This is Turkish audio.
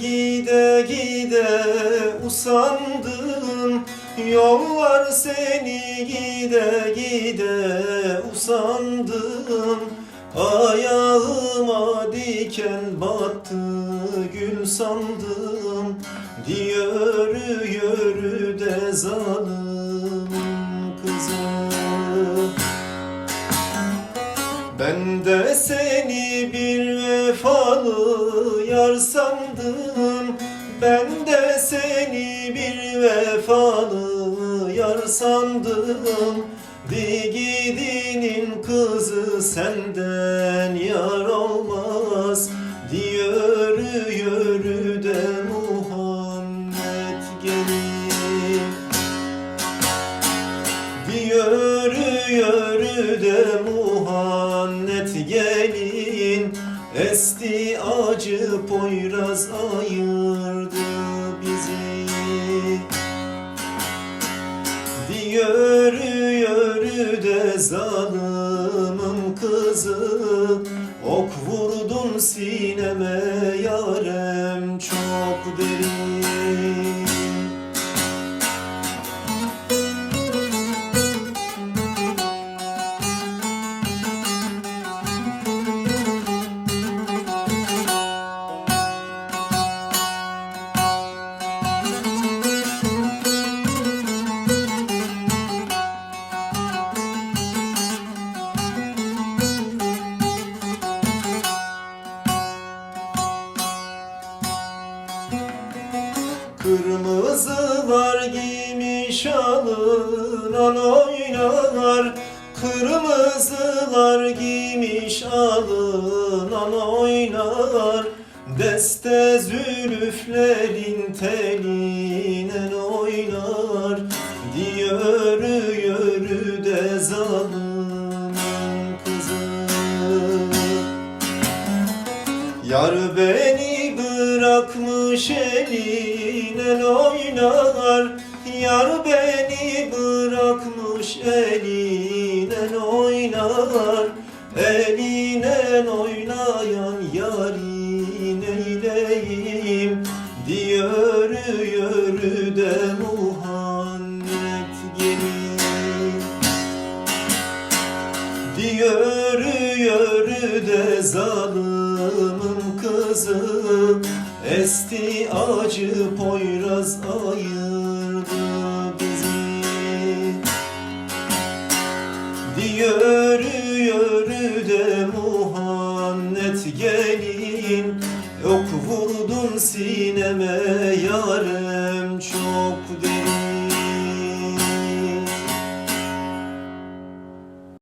gide gide usandım. Yollar seni gide gide usandım. Ayağıma diken battı gül sandım. Yürü yürü de zalim yar sandım. Ben de seni bir vefalı yar sandım. Digidinin kızı senden yar olmaz. Yürü yürü de Muhammed gelin Yürü yürü de muhannet gelin Esti acı poyraz ayırdı bizi. Yürü yürü de zalimin kızı. Ok vurdun sineme yarem çok derin Kırmızılar giymiş alınan oynar. Kırmızılar giymiş alınan oynar. Deste zülüflerin teline oynar. Yürü yürü de zalimin kızı. Yar beni bırakmış eline oynar. Yar beni bırakmış eline oynar. Eline oynayan yarin eyleyim Yürü yürü de Muhammed gelin Yürü yürü de zalimin kızı Esti acı poyraz ayırdı